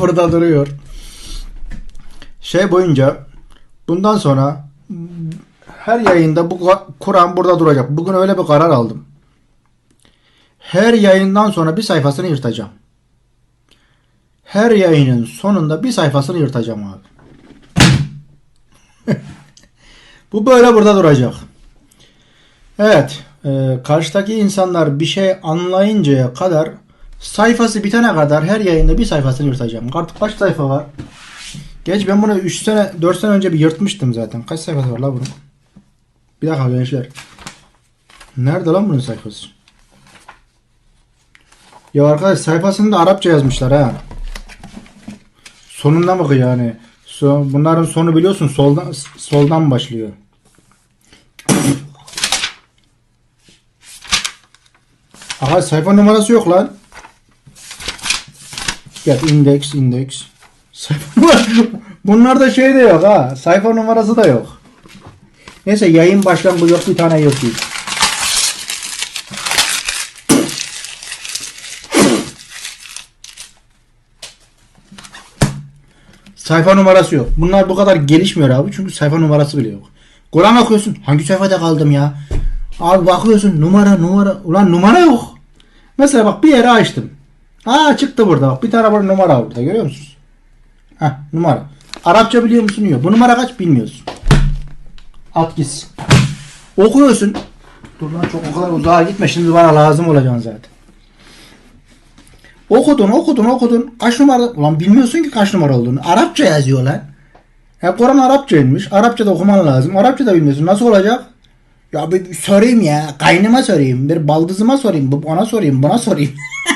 burada duruyor. Şey boyunca bundan sonra her yayında bu Kur'an burada duracak. Bugün öyle bir karar aldım. Her yayından sonra bir sayfasını yırtacağım. Her yayının sonunda bir sayfasını yırtacağım abi. bu böyle burada duracak. Evet. e, karşıdaki insanlar bir şey anlayıncaya kadar sayfası bitene kadar her yayında bir sayfasını yırtacağım. Artık kaç sayfa var? Geç ben bunu 3 sene 4 sene önce bir yırtmıştım zaten. Kaç sayfası var la bunun? Bir dakika gençler. Nerede lan bunun sayfası? Ya arkadaş sayfasında Arapça yazmışlar ha. Sonuna bak yani. Bunların sonu biliyorsun soldan soldan başlıyor. Aha sayfa numarası yok lan. Gel indeks indeks. Numarası. Bunlarda şey de yok ha. Sayfa numarası da yok. Neyse yayın başlangıcı yok bir tane yok değil. Sayfa numarası yok. Bunlar bu kadar gelişmiyor abi çünkü sayfa numarası bile yok. Kur'an okuyorsun. Hangi sayfada kaldım ya? Abi bakıyorsun numara numara. Ulan numara yok. Mesela bak bir yere açtım. Aa çıktı burada bak. Bir tane burada numara var burada görüyor musunuz? Heh numara. Arapça biliyor musun? Yok. Bu numara kaç bilmiyorsun. At gitsin. Okuyorsun. Dur lan çok o kadar uzağa gitme. Şimdi bana lazım olacaksın zaten. Okudun okudun okudun. Kaç numara? Ulan bilmiyorsun ki kaç numara olduğunu. Arapça yazıyor lan. Ya Kur'an Arapçaymış. Arapça da okuman lazım. Arapça da bilmiyorsun. Nasıl olacak? Ya bir sorayım ya. Kaynıma sorayım. Bir baldızıma sorayım. Ona sorayım. Buna sorayım.